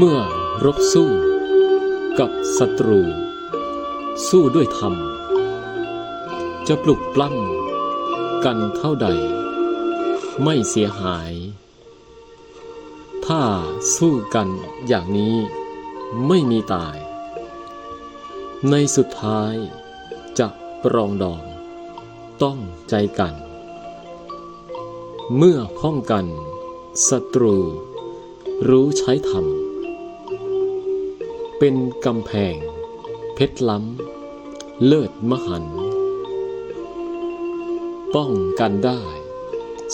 เมื่อรบสู้ กับศัตรู สู้ด้วยธรรม จะปลุกปล้ำกันเท่าใด ไม่เสียหาย ถ้าสู้กันอย่างนี้ไม่มีตาย ในสุดท้ายจะปรองดอง ต้องใจกัน เมื่อป้องกันศัตรูรู้ใช้ธรรม เป็นกำแพง เพชรล้ำ เลิศมหันต์ป้องกันได้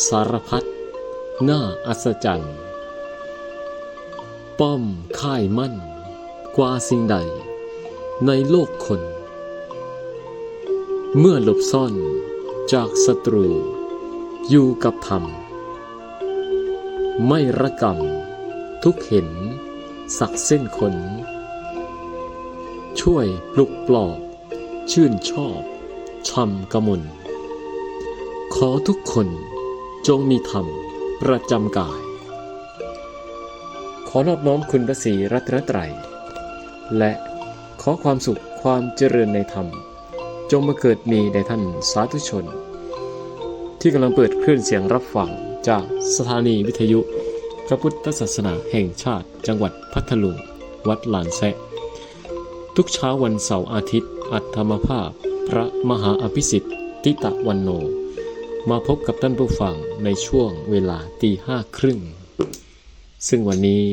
สารพัดน่าอัศจรรย์ ป้อมค่ายมั่น กว่าสิ่งใด ในโลกคน เมื่อหลบซ่อนจากศัตรู อยู่กับธรรม ไม่ระกำทุกเห็น สักเส้นขน ช่วยปลุกปลอบ ชื่นชอบชำกมล ขอทุกคนจงมีธรรมประจำกาย ขอนอบน้อมคุณพระศรีรัตนตรัย และขอความสุขความเจริญในธรรม จงมาเกิดมีในท่านสาธุชน ที่กำลังเปิดคลื่นเสียงรับฟังจากสถานีวิทยุ พระพุทธศาสนาแห่งชาติจังหวัดพัทลุง วัดลานแซะ ทุกเช้าวันเสาร์อาทิตย์ อัตธรรมภาพ พระมหาอภิสิทธิ์ติตะวันโน มาพบกับท่านผู้ฟังในช่วงเวลาตีห้าครึ่ง ซึ่งวันนี้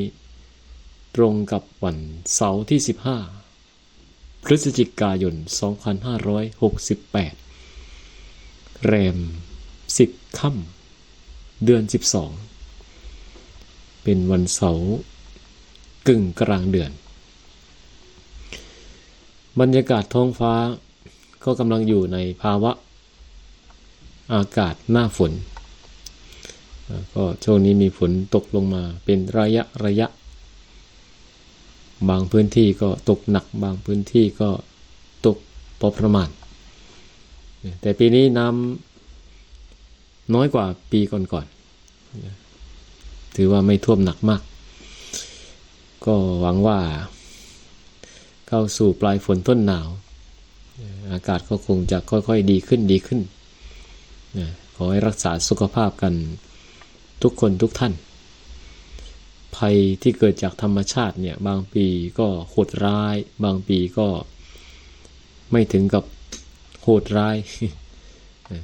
ตรงกับวันเสาร์ที่ 15 พฤศจิกายน 2568 แรม 10 ค่ำเดือน 12 เป็นวันเสาร์กึ่งกลางเดือน บรรยากาศท้องฟ้าก็กำลังอยู่ในภาวะอากาศหน้าฝน ก็ช่วงนี้มีฝนตกลงมาเป็นระยะระยะ บางพื้นที่ก็ตกหนักบางพื้นที่ก็ตกพอประมาณ แต่ปีนี้น้ำน้อยกว่าปีก่อนๆถือว่าไม่ท่วมหนักมาก ก็หวังว่า เข้าสู่ปลายฝนต้นหนาว อากาศก็คงจะค่อยๆดีขึ้นดีขึ้นนะขอให้รักษาสุขภาพกันทุกคนทุกท่าน ภัยที่เกิดจากธรรมชาติเนี่ยบางปีก็โหดร้าย บางปีก็ไม่ถึงกับโหดร้าย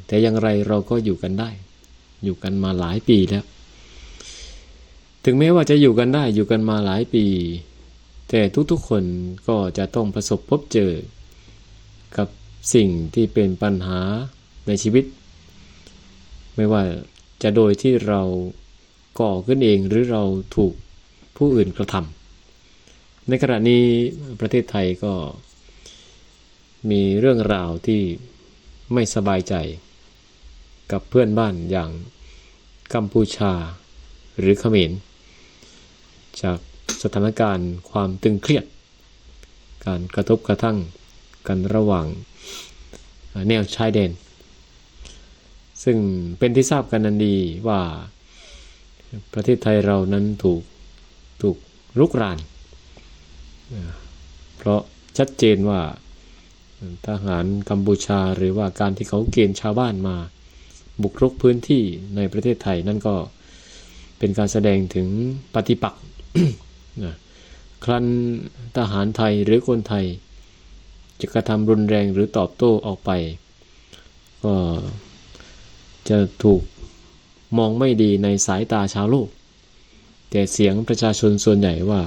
แต่อย่างไรเราก็อยู่กันได้ อยู่กันมาหลายปีแล้ว ถึงแม้ว่าจะอยู่กันได้อยู่กันมาหลายปี แต่ทุกๆคนก็จะต้องประสบพบเจอ กับสิ่งที่เป็นปัญหาในชีวิต ไม่ว่าจะโดยที่เราก่อขึ้นเองหรือเราถูกผู้อื่นกระทำในขณะนี้ประเทศไทยก็มีเรื่องราวที่ไม่สบายใจ กับเพื่อนบ้านอย่างกัมพูชาหรือเขมรจาก สถานการณ์ความตึงเครียด การกระทบกระทั่งกันระหว่างแนวชายแดน ซึ่งเป็นที่ทราบกันนันดีว่าประเทศไทยเรานั้นถูกถูกรุกราน เพราะชัดเจนว่าทหารกัมพูชาหรือว่าการที่เขาเกณฑ์ชาวบ้านมา บุกรุกพื้นที่ในประเทศไทยนั่นก็เป็นการแสดงถึงปฏิปักษ์ ครั้นทหารไทยหรือคนไทย จะกระทำรุนแรงหรือตอบโต้ออกไป ก็จะถูกมองไม่ดีในสายตาชาวโลก แต่เสียงประชาชนส่วนใหญ่ว่า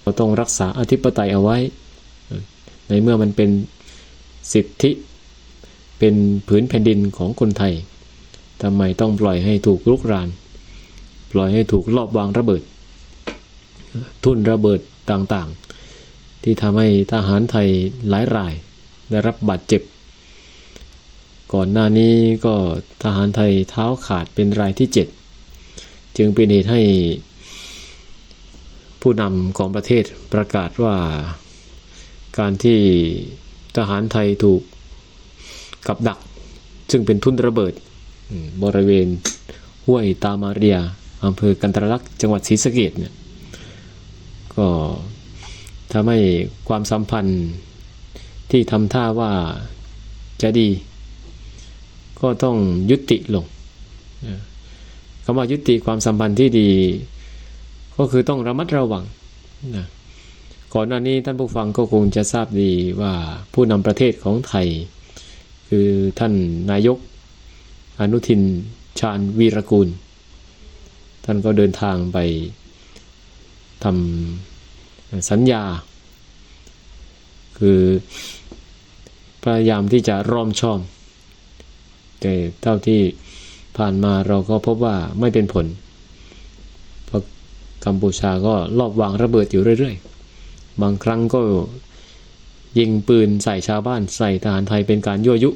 เราต้องรักษาอธิปไตยเอาไว้ ในเมื่อมันเป็นสิทธิเป็นผืนแผ่นดินของคนไทยทำไมต้องปล่อยให้ถูกลุกราน ปล่อยให้ถูกลอบวางระเบิด ทุ่นระเบิดต่างๆ ที่ทำให้ทหารไทยหลายรายได้รับบาดเจ็บ ก่อนหน้านี้ก็ทหารไทยเท้าขาดเป็นรายที่ 7 จึงเป็นเหตุให้ผู้นำของประเทศประกาศว่าการที่ทหารไทยถูกกับดัก ซึ่งเป็นทุ่นระเบิดบริเวณห้วยตามาเรียอำเภอกันตรลักษ์จังหวัดศรีสะเกดเนี่ย ก็ทำให้ความสัมพันธ์ที่ทำท่าว่าจะดี ก็ต้องยุติลงคำว่ายุติความสัมพันธ์ที่ดี ก็คือต้องระมัดระวังนะก่อนหน้านี้ท่านผู้ฟังก็คงจะทราบดีว่าผู้นำประเทศของไทย คือท่านนายก อนุทินชาญวีรกูล ท่านก็เดินทางไป ทำสัญญา คือพยายามที่จะรอมชอม แต่เท่าที่ผ่านมาเราก็พบว่าไม่เป็นผล เพราะกัมพูชาก็ลอบวางระเบิดอยู่เรื่อยๆ บางครั้งก็ยิงปืนใส่ชาวบ้านใส่ทหารไทยเป็นการยั่วยุ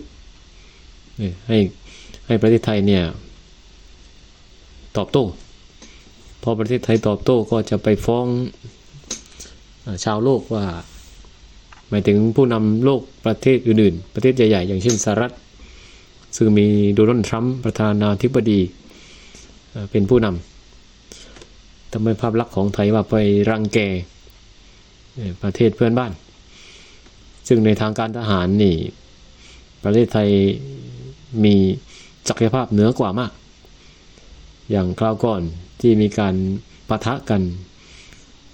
ให้ให้ประเทศไทยเนี่ย ตอบโต้ พอประเทศไทยตอบโต้ก็จะไปฟ้องชาวโลกว่า หมายถึงผู้นำโลกประเทศอื่นๆ ประเทศใหญ่ๆ อย่างเช่นสหรัฐ ซึ่งมีโดนัลด์ทรัมป์ประธานาธิบดีเป็นผู้นำทำให้ภาพลักษณ์ของไทยว่าไปรังแกประเทศเพื่อนบ้าน ซึ่งในทางการทหารนี่ ประเทศไทยมีศักยภาพเหนือกว่ามาก อย่างคราวก่อนที่มีการปะทะกัน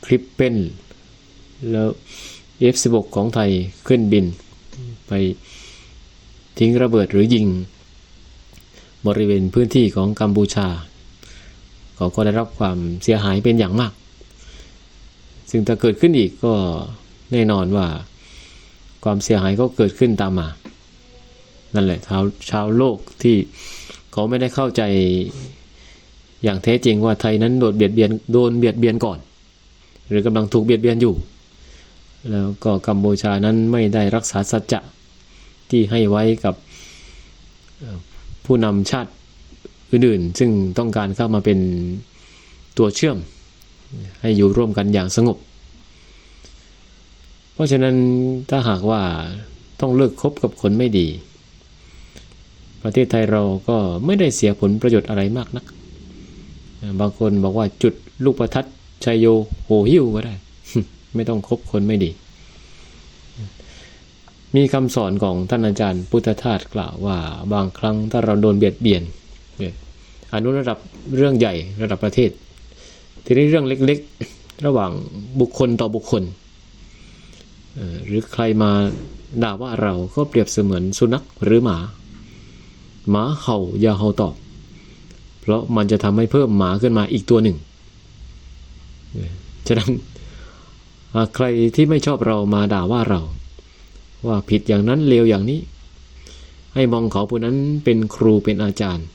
คลิปเป็นแล้ว F16 ของไทยขึ้นบิน ไปทิ้งระเบิดหรือยิง บริเวณพื้นที่ของกัมพูชา เขาก็ได้รับความเสียหายเป็นอย่างมาก ซึ่งถ้าเกิดขึ้นอีกก็แน่นอนว่า ความเสียหายก็เกิดขึ้นตามมา นั่นแหละชาวชาวโลกที่เขาไม่ได้เข้าใจ อย่างแท้จริงว่าไทยนั้นโดนเบียดเบียนโดนเบียดเบียนก่อน หรือกำลังถูกเบียดเบียนอยู่ แล้วก็กัมพูชานั้นไม่ได้รักษาสัจจะที่ให้ไว้กับผู้นำชาติอื่นๆ ซึ่งต้องการเข้ามาเป็นตัวเชื่อม ให้อยู่ร่วมกันอย่างสงบ เพราะฉะนั้นถ้าหากว่าต้องเลิกคบกับคนไม่ดี ประเทศไทยเราก็ไม่ได้เสียผลประโยชน์อะไรมากนัก บางคนบอกว่าจุดลูกประทัดชัยโยโหหิวก็ได้ ไม่ต้องคบคนไม่ดี มีคำสอนของท่านอาจารย์พุทธทาสกล่าวว่า บางครั้งถ้าเราโดนเบียดเบียนอนุระดับเรื่องใหญ่ระดับประเทศ ทีนี้เรื่องเล็กๆ ระหว่างบุคคลต่อบุคคล หรือใครมาด่าว่าเราก็เปรียบเสมือนสุนัขหรือหมา หมาเห่าอย่าเห่าตอบ ราะมันจะทำให้เพิ่มหมาขึ้นมาอีกตัวหนึ่งฉะนั้นใครที่ไม่ชอบเรามาด่าว่าเรา ว่าผิดอย่างนั้นเลวอย่างนี้ ให้มองเขาผู้นั้นเป็นครูเป็นอาจารย์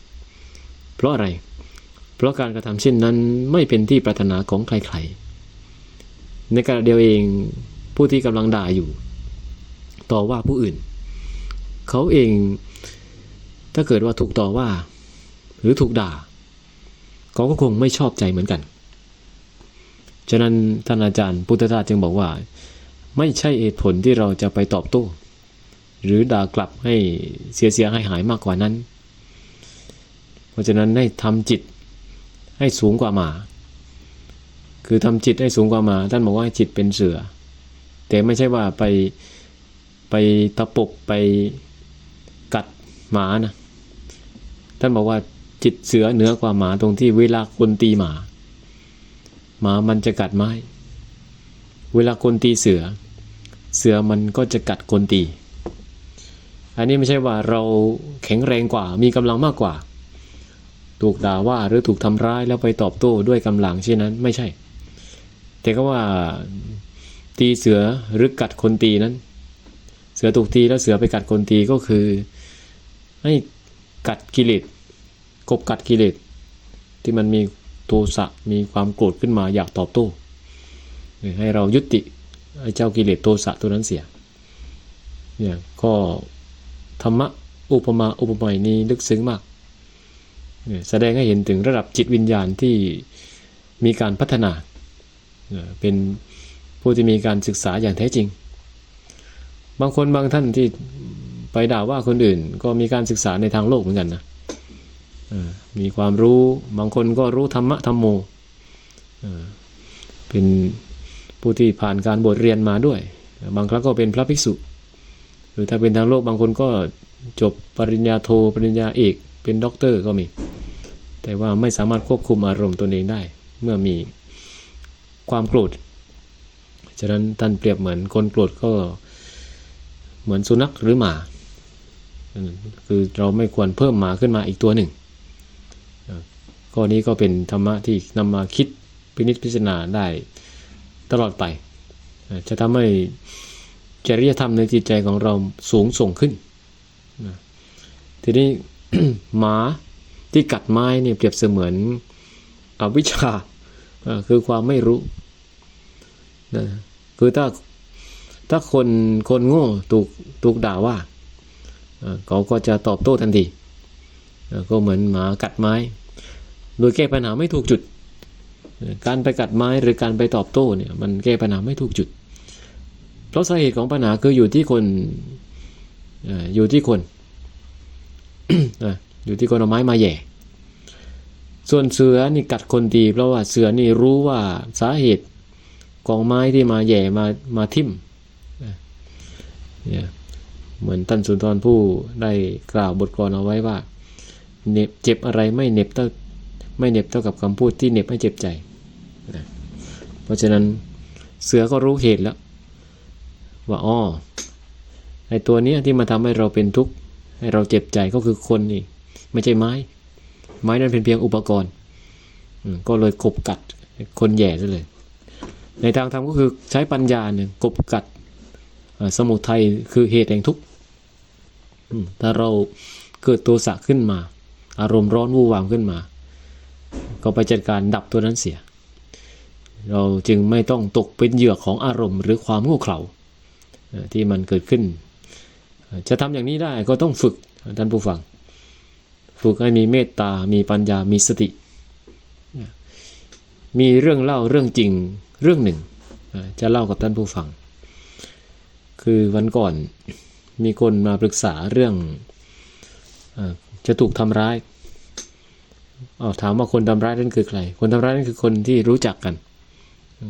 เพราะอะไร เพราะการกระทำเช่นนั้นไม่เป็นที่ปรารถนาของใครๆ ในขณะเดียวเองผู้ที่กำลังด่าอยู่ ต่อว่าผู้อื่น เขาเองถ้าเกิดว่าถูกต่อว่า หรือถูกด่า เขาก็คงไม่ชอบใจเหมือนกัน ฉะนั้นท่านอาจารย์พุทธทาสจึงบอกว่า ไม่ใช่เหตุผลที่เราจะไปตอบโต้ หรือด่ากลับให้เสียเสียหายหายมากกว่านั้น เพราะฉะนั้นให้ทำจิตให้สูงกว่าหมา คือทำจิตให้สูงกว่าหมา ท่านบอกว่าจิตเป็นเสือ แต่ไม่ใช่ว่าไปไปตะปบไปกัดหมานะ ท่านบอกว่า จิตเสือเหนือกว่าหมาตรงที่เวลาคนตีหมา หมามันจะกัดไม้ เวลาคนตีเสือ เสือมันก็จะกัดคนตี อันนี้ไม่ใช่ว่าเราแข็งแรงกว่ามีกำลังมากกว่า ถูกด่าว่าหรือถูกทำร้ายแล้วไปตอบโต้ด้วยกำลังเช่นนั้นไม่ใช่ แต่ก็ว่าตีเสือหรือกัดคนตีนั้น เสือถูกตีแล้วเสือไปกัดคนตีก็คือให้กัดกิเลส กบกัดกิเลสที่มันมีโทสะมีความโกรธขึ้นมาอยากตอบโต้ให้เรายุติไอ้เจ้ากิเลสโทสะตัวนั้นเสียเนี่ยก็ธรรมะอุปมาอุปไมยนี้ลึกซึ้งมากแสดงให้เห็นถึงระดับจิตวิญญาณที่มีการพัฒนา เป็นผู้ที่มีการศึกษาอย่างแท้จริง บางคนบางท่านที่ไปด่าว่าคนอื่น ก็มีการศึกษาในทางโลกเหมือนกันนะ มีความรู้บางคนก็รู้ธรรมะธรรมโมเป็นผู้ที่ผ่านการบวชเรียนมาด้วย บางครั้งก็เป็นพระภิกษุ หรือถ้าเป็นทางโลกบางคนก็จบปริญญาโทปริญญาเอกเป็นด็อกเตอร์ก็มี แต่ว่าไม่สามารถควบคุมอารมณ์ตนเองได้ เมื่อมีความโกรธฉะนั้นท่านเปรียบเหมือนคนโกรธก็เหมือนสุนัขหรือหมา คือเราไม่ควรเพิ่มหมาขึ้นมาอีกตัวหนึ่ง ข้อนี้ก็เป็นธรรมะที่นำมาคิดพินิจพิจารณาได้ตลอดไป จะทำให้จริยธรรมในจิตใจของเราสูงส่งขึ้น ทีนี้หมาที่กัดไม้เนี่ยเปรียบเสมือนอวิชชาคือความไม่รู้นะคือถ้าถ้าคนคนโง่ถูกถูกด่าว่า เขาก็จะตอบโต้ทันทีก็เหมือนหมากัดไม้ โดยแก้ปัญหาไม่ถูกจุด การไปกัดไม้หรือการไปตอบโต้เนี่ยมันแก้ปัญหาไม่ถูกจุด เพราะสาเหตุของปัญหาคืออยู่ที่คนอยู่ที่คนอยู่ที่คนเอาไม้มาแย่ ส่วนเสือนี่กัดคนดี เพราะว่าเสือนี่รู้ว่าสาเหตุของไม้ที่มาแย่มามาทิ่มเนี่ยเหมือนท่านสุนทรผู้ได้กล่าวบทกลอนเอาไว้ว่าเหน็บเจ็บอะไรไม่เหน็บเท่า ไม่เหน็บเท่ากับคำพูดที่เหน็บให้เจ็บใจนะเพราะฉะนั้นเสือก็รู้เหตุแล้ว ว่าอ๋อไอตัวเนี้ยที่มาทำให้เราเป็นทุกข์ให้เราเจ็บใจก็คือคนนี่ ไม่ใช่ไม้ ไม้นั้นเป็นเพียงอุปกรณ์ก็เลยกบกัดคนแย่ซะเลย ในทางธรรมก็คือใช้ปัญญาเนี่ยกบกัดสมุทัยคือเหตุแห่งทุกข์ถ้าเราเกิดตัวสะขึ้นมา อารมณ์ร้อนวู่วามขึ้นมา ก็ไปจัดการดับตัวนั้นเสีย เราจึงไม่ต้องตกเป็นเหยื่อของอารมณ์ หรือความโง่เขลาเอ่อที่มันเกิดขึ้น จะทำอย่างนี้ได้ก็ต้องฝึกท่านผู้ฟัง ฝึกให้มีเมตตา มีปัญญา มีสติ มีเรื่องเล่าเรื่องจริงเรื่องหนึ่ง จะเล่ากับท่านผู้ฟัง คือวันก่อนมีคนมาปรึกษาเรื่องจะถูกทำร้าย อาถามว่าคนทำร้ายนั่นคือใคร คนทำร้ายนั่นคือคนที่รู้จักกัน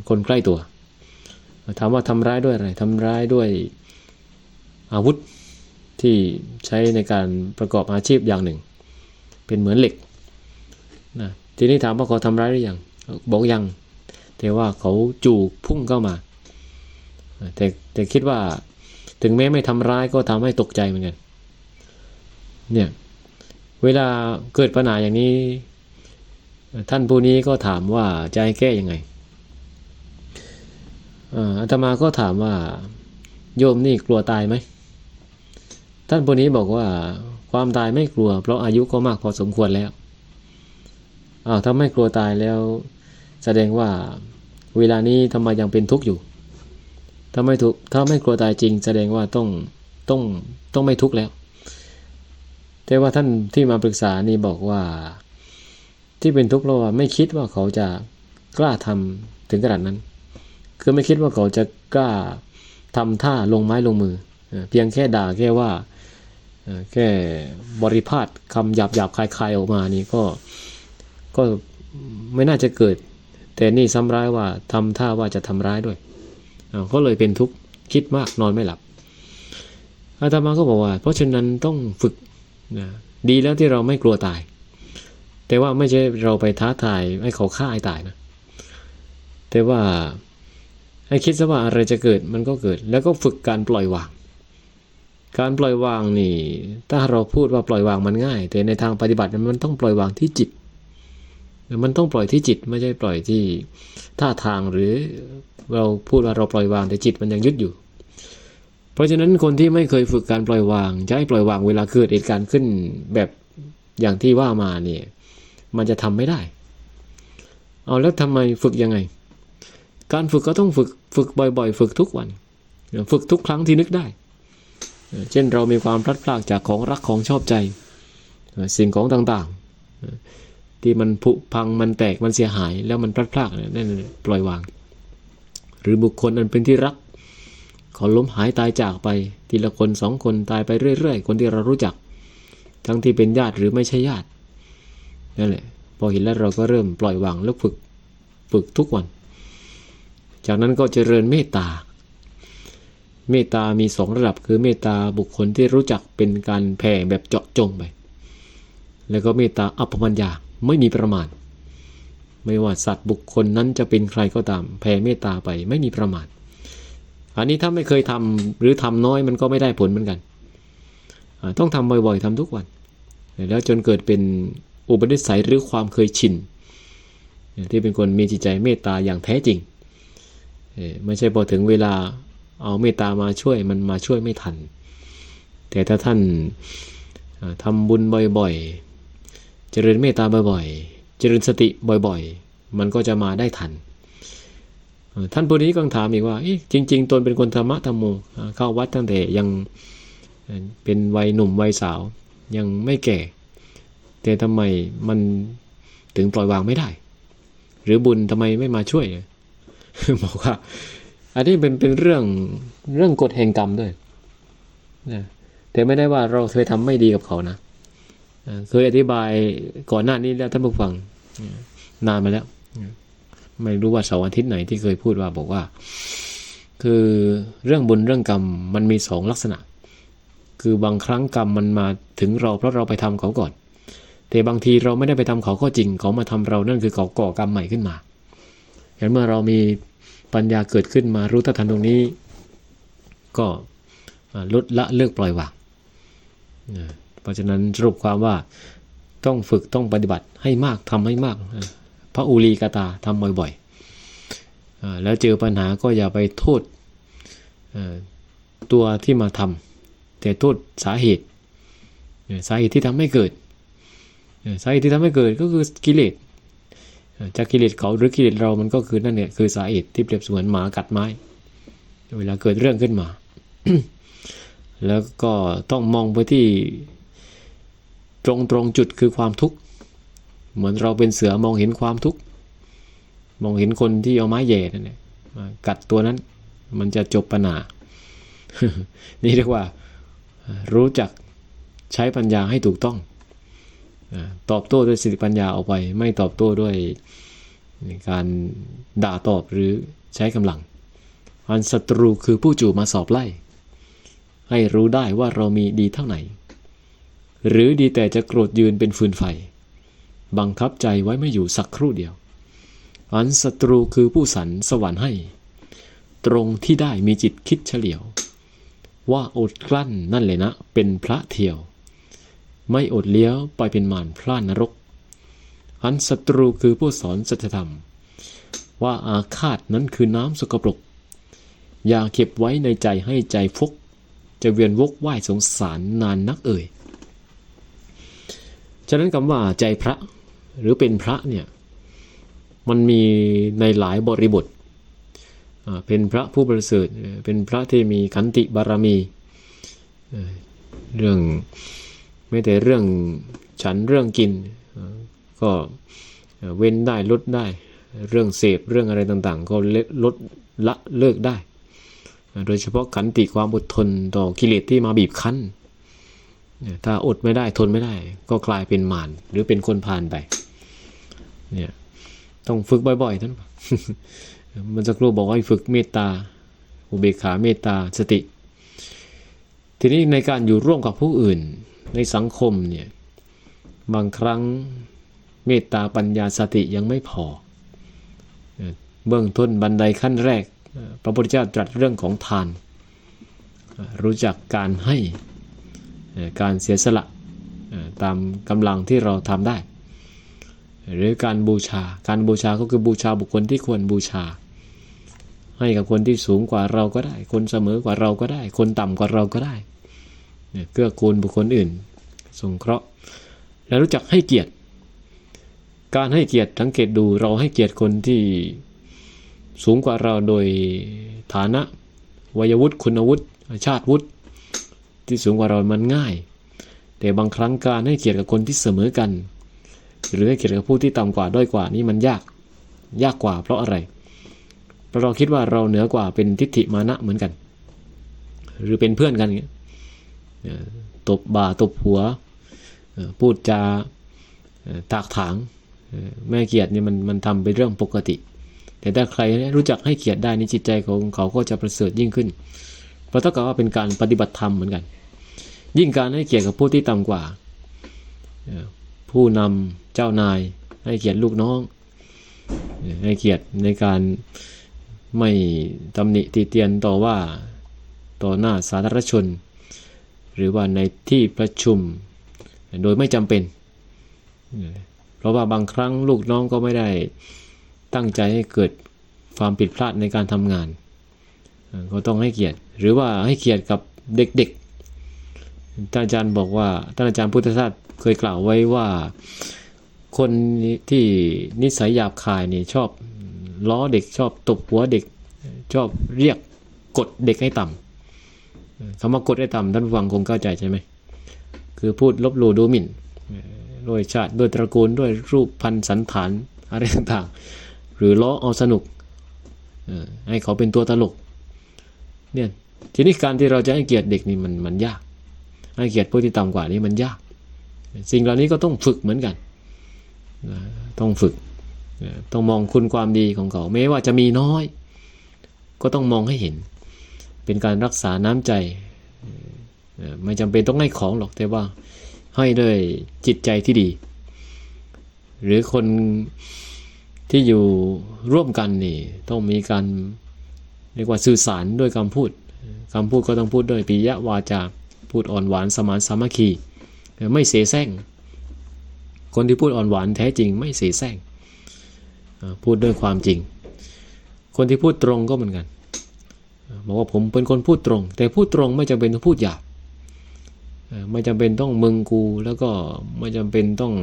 คนใกล้ตัว ถามว่าทำร้ายด้วยอะไรทำร้ายด้วยอาวุธที่ใช้ในการประกอบอาชีพอย่างหนึ่ง เป็นเหมือนเหล็กนะทีนี้ถามว่าเขาทำร้ายหรือยังบอกยัง แต่ว่าเขาจู่พุ่งเข้ามา แต่แต่คิดว่าถึงแม้ไม่ทำร้ายก็ทำให้ตกใจเหมือนกันเนี่ยเวลาเกิดปัญหาอย่างนี้ ท่านผู้นี้ก็ถามว่าจะให้แก้ยังไงอาอาตมาก็ถามว่าโยมนี่กลัวตายไหม ท่านผู้นี้บอกว่าความตายไม่กลัว เพราะอายุก็มากพอสมควรแล้วอ้าวถ้าไม่กลัวตายแล้ว แสดงว่าเวลานี้ทำไมยังเป็นทุกข์อยู่ ถ้าไม่ทุกถ้าไม่กลัวตายจริง แสดงว่าต้องต้องต้องไม่ทุกข์แล้ว แต่ว่าท่านที่มาปรึกษานี่บอกว่า ที่เป็นทุกข์เพราะว่าไม่คิดว่าเขาจะกล้าทำถึงขนาดนั้น คือไม่คิดว่าเขาจะกล้าทำท่าลงไม้ลงมือ เพียงแค่ด่าแค่ว่าแค่บริพาทคำหยาบหยาบคลายๆออกมานี่ก็ก็ไม่น่าจะเกิด แต่นี่ซ้ำร้ายว่าทำท่าว่าจะทำร้ายด้วยอ้าวก็เลยเป็นทุกข์คิดมากนอนไม่หลับอาตมาก็บอกว่า เพราะฉะนั้นต้องฝึกนะดีแล้วที่เราไม่กลัวตาย แต่ว่าไม่ใช่เราไปท้าทายให้เขาฆ่าให้ตายนะ แต่ว่าให้คิดซะว่าอะไรจะเกิดมันก็เกิด แล้วก็ฝึกการปล่อยวาง การปล่อยวางนี่ ถ้าเราพูดว่าปล่อยวางมันง่าย แต่ในทางปฏิบัติมันต้องปล่อยวางที่จิต มันต้องปล่อยที่จิตไม่ใช่ปล่อยที่ท่าทางหรือเราพูดว่าเราปล่อยวางแต่จิตมันยังยึดอยู่ เพราะฉะนั้นคนที่ไม่เคยฝึกการปล่อยวางจะให้ปล่อยวางเวลาเกิดเหตุการณ์ขึ้นแบบอย่างที่ว่ามาเนี่ย มันจะทำไม่ได้ เอาแล้วทำไมฝึกยังไง การฝึกก็ต้องฝึกฝึกบ่อย ๆ ฝึกทุกวัน ฝึกทุกครั้งที่นึกได้ เช่นเรามีความพลัดพรากจากของรักของชอบใจ สิ่งของต่างๆ ที่มันผุพังมันแตกมันเสียหาย แล้วมันพลัดพรากเนี่ยนั่นปล่อยวาง หรือบุคคลอันเป็นที่รักเขาล้มหายตายจากไป ทีละคนสองคนตายไปเรื่อย ๆ คนที่เรารู้จัก ทั้งที่เป็นญาติหรือไม่ใช่ญาติ นั่นแหละ พอเห็นแล้วเราก็เริ่มปล่อยวางแล้วฝึกฝึกทุกวัน จากนั้นก็เจริญเมตตา เมตตามีสองระดับคือเมตตาบุคคลที่รู้จักเป็นการแผ่แบบเจาะจงไป แล้วก็เมตตาอัปปมัญญาไม่มีประมาณ ไม่ว่าสัตว์บุคคลนั้นจะเป็นใครก็ตาม แผ่เมตตาไปไม่มีประมาณ อันนี้ถ้าไม่เคยทำหรือทำน้อยมันก็ไม่ได้ผลเหมือนกัน ต้องทำบ่อยๆทำทุกวัน แล้วจนเกิดเป็น อุปนิสัยหรือความเคยชินที่เป็นคนมีจิตใจเมตตาอย่างแท้จริงไม่ใช่พอถึงเวลาเอาเมตตามาช่วยมันมาช่วยไม่ทัน แต่ถ้าท่านอ่าทำบุญบ่อยๆ เจริญเมตตาบ่อยๆ เจริญสติบ่อยๆ มันก็จะมาได้ทัน ท่านผู้นี้ก็ถามอีกว่าจริง ๆ ตนเป็นคนธรรมะธรรมโมเข้าวัดตั้งแต่ยังเป็นวัยหนุ่มวัยสาวยังไม่แก่ แต่ทำไมมันถึงปล่อยวางไม่ได้ หรือบุญทำไมไม่มาช่วยบอกว่า อันนี้เป็นเป็นเรื่องเรื่องกฎแห่งกรรมด้วยนะแต่ไม่ได้ว่าเราเคยทำไม่ดีกับเขานะเคยอธิบายก่อนหน้านี้แล้วท่านผู้ฟังนานมาแล้ว ไม่รู้ว่าเสาร์อาทิตย์ไหนที่เคยพูดว่าบอกว่า คือเรื่องบุญเรื่องกรรมมันมีสองลักษณะ คือบางครั้งกรรมมันมาถึงเราเพราะเราไปทำเขาก่อน แต่บางทีเราไม่ได้ไปทำเขาก็จริงเขามาทำเรานั่นคือเขาก่อกรรมใหม่ขึ้นมาเห็นเมื่อเรามีปัญญาเกิดขึ้นมารู้ทันตรงนี้ ก็ลดละเลิกปล่อยวางเพราะฉะนั้นสรุปความว่าต้องฝึกต้องปฏิบัติให้มากทำให้มาก พระอุลีกาตาทำบ่อยๆแล้วเจอปัญหาก็อย่าไปโทษตัวที่มาทำแต่โทษสาเหตุสาเหตุที่ทำให้เกิด สาเหตุที่ทำให้เกิดก็คือกิเลสจากกิเลสเขาหรือกิเลสเรามันก็คือนั่นเนี่ยคือสาเหตุที่เปรียบเสมือนหมากัดไม้ เวลาเกิดเรื่องขึ้นมา แล้วก็ต้องมองไปที่ตรงตรงจุดคือความทุกข์ เหมือนเราเป็นเสือมองเห็นความทุกข์ มองเห็นคนที่เอาไม้แย่นั่นแหละมากัดตัวนั้น มันจะจบปัญหา นี่เรียกว่า รู้จักใช้ปัญญาให้ถูกต้อง ตอบโต้ด้วยสติปัญญาออกไป ไม่ตอบโต้ด้วยการด่าตอบหรือใช้กำลัง อันศัตรูคือผู้จู่มาสอบไล่ ให้รู้ได้ว่าเรามีดีเท่าไหนหรือดีแต่จะโกรธยืนเป็นฟืนไฟ บังคับใจไว้ไม่อยู่สักครู่เดียว อันศัตรูคือผู้สรรสวรรค์ให้ ตรงที่ได้มีจิตคิดเฉลียว ว่าอดกลั้นนั่นเลยนะ เป็นพระเที่ยว ไม่อดเลี้ยวไปเป็นมารพลานนรก อันศัตรูคือผู้สอนสัจธรรม ว่าอาฆาตนั้นคือน้ำสกปรก อย่าเก็บไว้ในใจให้ใจฟกจะเวียนวกว่ายสงสารนานนักเอ่ย ฉะนั้นคำว่าใจพระหรือเป็นพระเนี่ย มันมีในหลายบริบท เป็นพระผู้บริสุทธิ์เป็นพระที่มีขันติบารมี เรื่อง ม่แต่เรื่องฉันเรื่องกินก็เว้นได้ลดได้ เรื่องเสพเรื่องอะไรต่างๆ ก็ลดละเลิกได้ โดยเฉพาะขันติความอดทนต่อกิเลสที่มาบีบคั้น ถ้าอดไม่ได้ทนไม่ได้ ก็กลายเป็นมารหรือเป็นคนพาลไปเนี่ยต้องฝึกบ่อยๆท่านมันจะครูบอกว่าให้ฝึกเมตตาอุเบกขาเมตตาสติ ทีนี้ในการอยู่ร่วมกับผู้อื่น ในสังคมเนี่ยบางครั้งเมตตาปัญญาสติยังไม่พอ เบื้องต้นบันไดขั้นแรก พระพุทธเจ้าตรัสเรื่องของทาน รู้จักการให้การเสียสละตามกำลังที่เราทำได้ หรือการบูชาการบูชาก็คือบูชาบุคคลที่ควรบูชา ให้กับคนที่สูงกว่าเราก็ได้ คนเสมอกว่าเราก็ได้ คนต่ำกว่าเราก็ได้ เนี่ยเกื้อกูลบุคคลอื่น สงเคราะห์ และรู้จักให้เกียรติ การให้เกียรติสังเกตดูเราให้เกียรติคนที่สูงกว่าเราโดยฐานะวัยวุฒิคุณวุฒิชาติวุฒิที่สูงกว่าเรามันง่าย แต่บางครั้งการให้เกียรติกับคนที่เสมอกัน หรือให้เกียรติกับผู้ที่ต่ำกว่าด้อยกว่านี่มันยากยากกว่าเพราะอะไร เพราะเราคิดว่าเราเหนือกว่าเป็นทิฏฐิมานะเหมือนกัน หรือเป็นเพื่อนกันอย่างเงี้ย ตบบ่าตบหัว พูดจาตากถางแม่เกียรติเนี่ยมันมันทำเป็นเรื่องปกติ แต่ถ้าใครรู้จักให้เกียรติได้ในจิตใจของเขาก็จะประเสริฐยิ่งขึ้น เพราะเท่ากับว่าเป็นการปฏิบัติธรรมเหมือนกัน ยิ่งการให้เกียรติกับผู้ที่ต่ำกว่า ผู้นำเจ้านายให้เกียรติลูกน้อง ให้เกียรติในการไม่ตำหนิติเตียนต่อว่าต่อหน้าสาธารณชน หรือว่าในที่ประชุม โดยไม่จำเป็น เพราะว่าบางครั้งลูกน้องก็ไม่ได้ตั้งใจให้เกิดความผิดพลาดในการทำงาน ก็ต้องให้เกียรติ หรือว่าให้เกียรติกับเด็กๆท่านอาจารย์บอกว่าท่านอาจารย์พุทธทาสเคยกล่าวไว้ว่าคนที่นิสัยหยาบคายนี่ชอบล้อเด็กชอบตบหัวเด็ก ชอบเรียกกดเด็กให้ต่ำ คำว่ากดให้ต่ำท่านผู้ฟังคงเข้าใจใช่ไหมคือพูดลบหลู่ดูหมิ่นเอ่อด้วยชาติด้วยตระกูลด้วยรูปพันธสันฐานอะไรต่างๆ หรือล้อเอาสนุกให้เขาเป็นตัวตลกเนี่ยทีนี้การที่เราจะให้เกียรติเด็กนี่มันมันยาก ให้เกียรติผู้ที่ต่ำกว่านี้มันยาก สิ่งเหล่านี้ก็ต้องฝึกเหมือนกัน ต้องฝึก ต้องมองคุณความดีของเขาแม้ว่าจะมีน้อย ก็ต้องมองให้เห็น เป็นการรักษาน้ำใจ ไม่จำเป็นต้องให้ของหรอกแต่ว่าให้ด้วยจิตใจที่ดี หรือคนที่อยู่ร่วมกันนี่ต้องมีการเรียกว่าสื่อสารด้วยคำพูดคำพูดก็ต้องพูดด้วยปิยะวาจาพูดอ่อนหวานสมานสามัคคี ไม่เสแสร้งคนที่พูดอ่อนหวานแท้จริงไม่เสแสร้งพูดด้วยความจริง คนที่พูดตรงก็เหมือนกัน บอกว่าผมเป็นคนพูดตรง แต่พูดตรงไม่จำเป็นต้องพูดหยาบไม่จำเป็นต้องมึงกูแล้วก็ไม่จำเป็นต้อง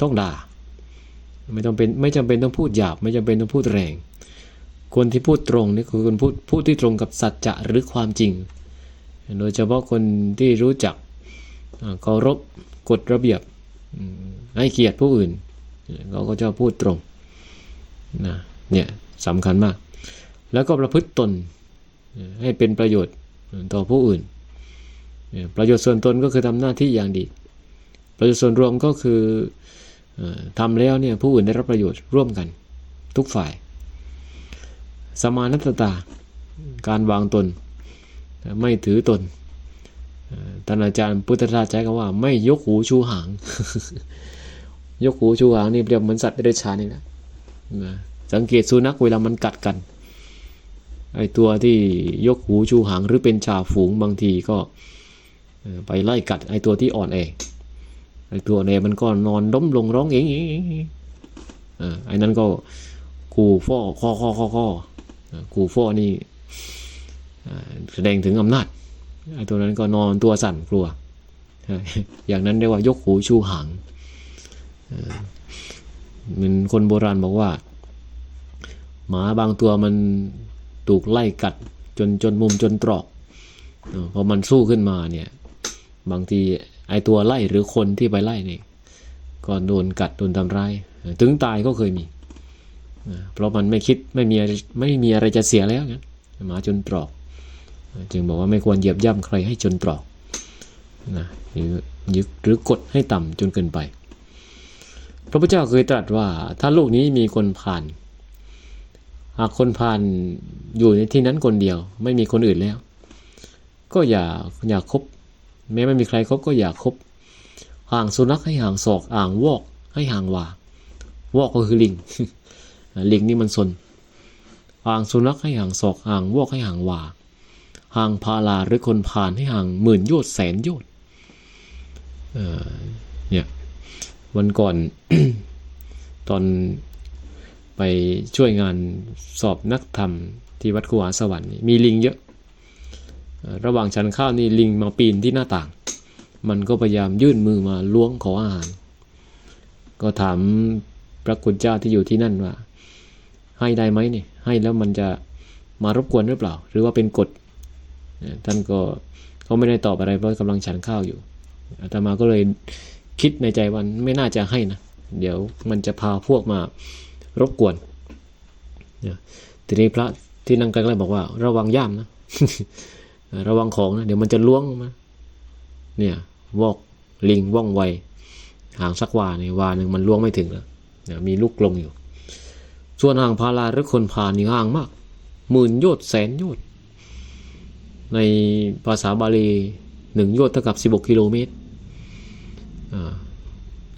ต้องด่า ไม่จำเป็นไม่จำเป็นต้องพูดหยาบ ไม่จำเป็นต้องพูดแรง คนที่พูดตรงนี่คือคนพูดพูดที่ตรงกับสัจจะหรือความจริง โดยเฉพาะคนที่รู้จักเคารพกฎระเบียบอืมให้เกียรติผู้อื่นเขาก็จะพูดตรงนะเนี่ยสำคัญมาก แล้วก็ประพฤติตน ให้เป็นประโยชน์ต่อผู้อื่น ประโยชน์ส่วนตนก็คือทำหน้าที่อย่างดี ประโยชน์ส่วนรวมก็คือเอ่อทำแล้วเนี่ยผู้อื่นได้รับประโยชน์ร่วมกัน ทุกฝ่าย สมานัตตาการวางตน ไม่ถือตนท่านอาจารย์พุทธทาสใช้คำว่า ไม่ยกหูชูหาง ยกหูชูหางนี่เปรียบเหมือนสัตว์เดรัจฉานนี่นะนะสังเกตสุนัขเวลามันกัดกัน ไอตัวที่ยกหูชูหางหรือเป็นชาฝูงบางทีก็ไปไล่กัดไอตัวที่อ่อนแอไอตัวอ่อนแอมันก็นอนล้มลงร้องเองอ่าไอนั้นก็กูฟ่อข้อข้อข้อข้ออ่ากูฟ่อนี่แสดงถึงอำนาจไอตัวนั้นก็นอนตัวสั่นกลัว อย่างนั้นเรียกว่ายกหูชูหางเหมือนคนโบราณบอกว่า หมาบางตัวมัน ถูกไล่กัดจนจนมุมจนตรอกเออพอมันสู้ขึ้นมาเนี่ย บางทีไอตัวไล่หรือคนที่ไปไล่เนี่ยก็โดนกัดโดนทำร้าย ถึงตายก็เคยมี เพราะมันไม่คิดไม่มีไม่มีอะไรจะเสียแล้วงั้นหมาจนตรอก จึงบอกว่าไม่ควรเหยียบย่ำใครให้จนตรอกนะหรือยึดหรือกดให้ต่ำจนเกินไป พระพุทธเจ้าเคยตรัสว่าถ้าโลกนี้มีคนผ่าน หากคนผ่านอยู่ในที่นั้นคนเดียว ไม่มีคนอื่นแล้ว ก็อย่าอย่าคบ แม้ไม่มีใครคบก็อย่าคบ ห่างสุนัขให้ห่างศอกอ่างวอกให้ห่างว่าวอกก็คือลิงลิงนี่มันสนห่างสุนัขให้ห่างศอกห่างวอกให้ห่างว่าห่างพาลาหรือคนผ่านให้ห่างหมื่นโยชน์แสนโยชน์เอ่อเนี่ยวันก่อนตอน ไปช่วยงานสอบนักธรรมที่วัดคูหาสวรรค์มีลิงเยอะ ระหว่างฉันข้าวนี่ลิงมาปีนที่หน้าต่าง มันก็พยายามยื่นมือมาล้วงขออาหาร ก็ถามพระคุณเจ้าที่อยู่ที่นั่นว่า ให้ได้ไหมนี่ให้แล้วมันจะมารบกวนหรือเปล่า หรือว่าเป็นกฎท่านก็เขาไม่ได้ตอบอะไรเพราะกำลังฉันข้าวอยู่อาตมาก็เลยคิดในใจว่าไม่น่าจะให้นะ เดี๋ยวมันจะพาพวกมา รบกวนเนี่ยทีนี้พระที่นั่งใกล้ๆบอกว่า ระวังย่ามนะ ระวังของนะ เดี๋ยวมันจะล้วงมาเนี่ยวอก ลิงว่องไวห่างสักวาเนี่ยวาหนึ่งมันล้วงไม่ถึงแล้วเนี่ยมีลูกกลงอยู่ ส่วนห่างพาราหรือคนพานี่ห่างมากหมื่นโยชน์แสนโยชน์ในภาษาบาลีหนึ่งโยชน์เท่ากับ 16 กิโลเมตร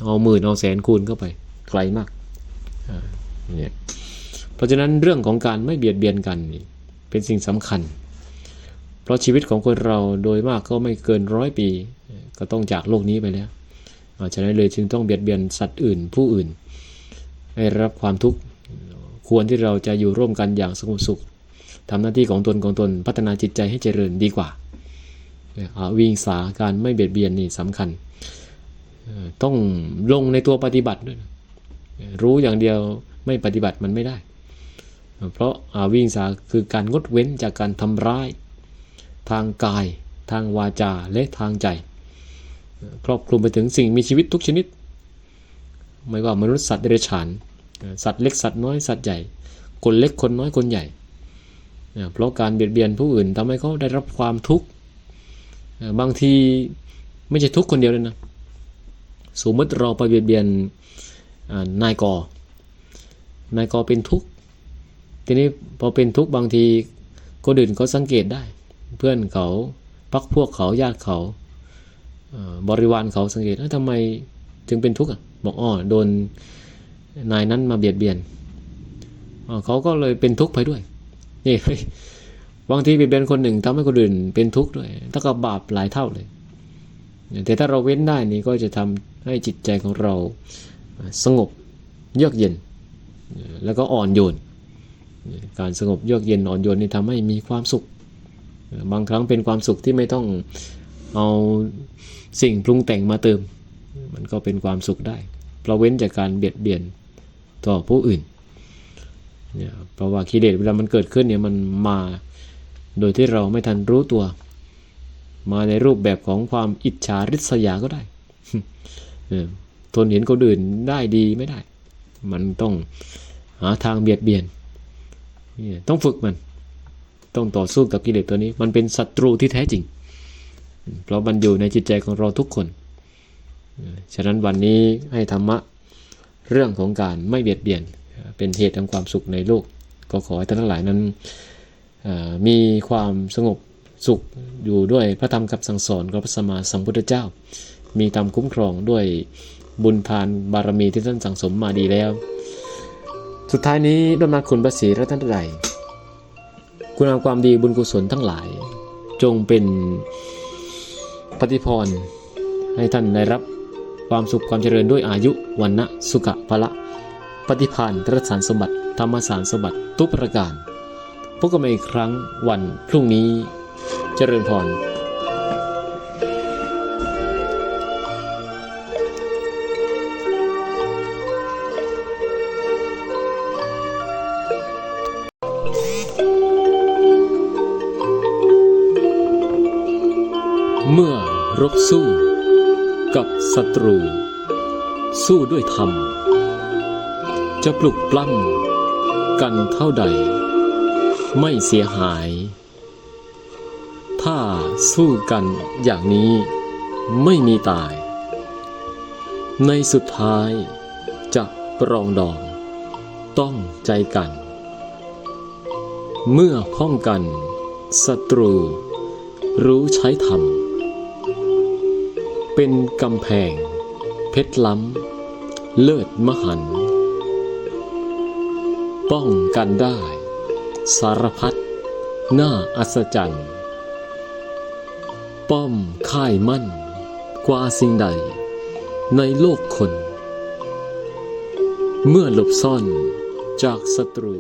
เอาหมื่นเอาแสนคูณเข้าไป ไกลมาก เนี่ยเพราะฉะนั้นเรื่องของการไม่เบียดเบียนกันเป็นสิ่งสำคัญ เพราะชีวิตของคนเราโดยมากก็ไม่เกินร้อยปี ก็ต้องจากโลกนี้ไปแล้วฉะนั้นเลยจึงต้องเบียดเบียนสัตว์อื่นผู้อื่น ให้รับความทุกข์ควรที่เราจะอยู่ร่วมกันอย่างสงบสุขทำหน้าที่ของตนของตนพัฒนาจิตใจให้เจริญดีกว่าอวิงสาการไม่เบียดเบียนนี่สำคัญ ต้องลงในตัวปฏิบัติด้วยรู้อย่างเดียว ไม่ปฏิบัติมันไม่ได้ เพราะอาวิงสาคือการงดเว้นจากการทำร้าย ทางกาย ทางวาจาและทางใจ ครอบคลุมไปถึงสิ่งมีชีวิตทุกชนิด ไม่ว่ามนุษย์สัตว์เดรัจฉาน สัตว์เล็กสัตว์น้อยสัตว์ใหญ่ คนเล็กคนน้อยคนใหญ่ เพราะการเบียดเบียนผู้อื่นทำให้เขาได้รับความทุกข์บางทีไม่ใช่ทุกคนเดียวเลยนะสมมติเราไปเบียดเบียนนายก นายกเป็นทุกข์ทีนี้พอเป็นทุกข์บางทีคนอื่นเขาสังเกตได้ เพื่อนเขาพักพวกเขาญาติเขาบริวารเขาสังเกตว่าทำไมจึงเป็นทุกข์อะบอกอ้อโดนนายนั้นมาเบียดเบียนเขาก็เลยเป็นทุกข์ไปด้วยนี่บางทีเบียดเบียนคนหนึ่งทำให้คนอื่นเป็นทุกข์ด้วยถ้ากับบาปหลายเท่าเลยแต่ถ้าเราเว้นได้นี่ก็จะทำให้จิตใจของเราสงบเยือกเย็น แล้วก็อ่อนโยน การสงบเยือกเย็นอ่อนโยนนี่ทำให้มีความสุข บางครั้งเป็นความสุขที่ไม่ต้องเอาสิ่งปรุงแต่งมาเติม มันก็เป็นความสุขได้ เพราะเว้นจากการเบียดเบียนต่อผู้อื่นเนี่ยเพราะว่ากิเลสเวลามันเกิดขึ้นเนี่ยมันมาโดยที่เราไม่ทันรู้ตัว มาในรูปแบบของความอิจฉาริษยาก็ได้ทนเห็นคนอื่นได้ดีไม่ได้ มันต้องหาทางเบียดเบียนต้องฝึกมัน ต้องต่อสู้กับกิเลสตัวนี้ มันเป็นศัตรูที่แท้จริง เพราะมันอยู่ในจิตใจของเราทุกคน ฉะนั้นวันนี้ให้ธรรมะเรื่องของการไม่เบียดเบียน เป็นเหตุแห่งความสุขในโลก ก็ขอให้ท่านทั้งหลายนั้นมีความสงบสุขอยู่ด้วยพระธรรมกับสั่งสอนของพระสัมมาสัมพุทธเจ้า มีธรรมคุ้มครองด้วย บุญทานบารมีที่ท่านสั่งสมมาดีแล้ว สุดท้ายนี้ด้วยมาคุณพระศรีรัตนตรัยคุณงามความดีบุญกุศลทั้งหลาย จงเป็นปฏิพรให้ท่านได้รับความสุขความเจริญด้วยอายุวันนะสุขะพละปฏิพานรัสารสมบัติ ธรรมสารสมบัติทุกประการพบกันใหม่อีกครั้งวันพรุ่งนี้เจริญพร เมื่อรบสู้กับศัตรู สู้ด้วยธรรม จะปลุกปล้ำกันเท่าใด ไม่เสียหาย ถ้าสู้กันอย่างนี้ไม่มีตาย ในสุดท้ายจะปรองดอง ต้องใจกัน เมื่อพ้องกันศัตรูรู้ใช้ธรรม เป็นกำแพง เพชรล้ำ เลิศมหันต์ป้องกันได้ สารพัดน่าอัศจรรย์ ป้อมค่ายมั่น กว่าสิ่งใด ในโลกคน เมื่อหลบซ่อนจากศัตรู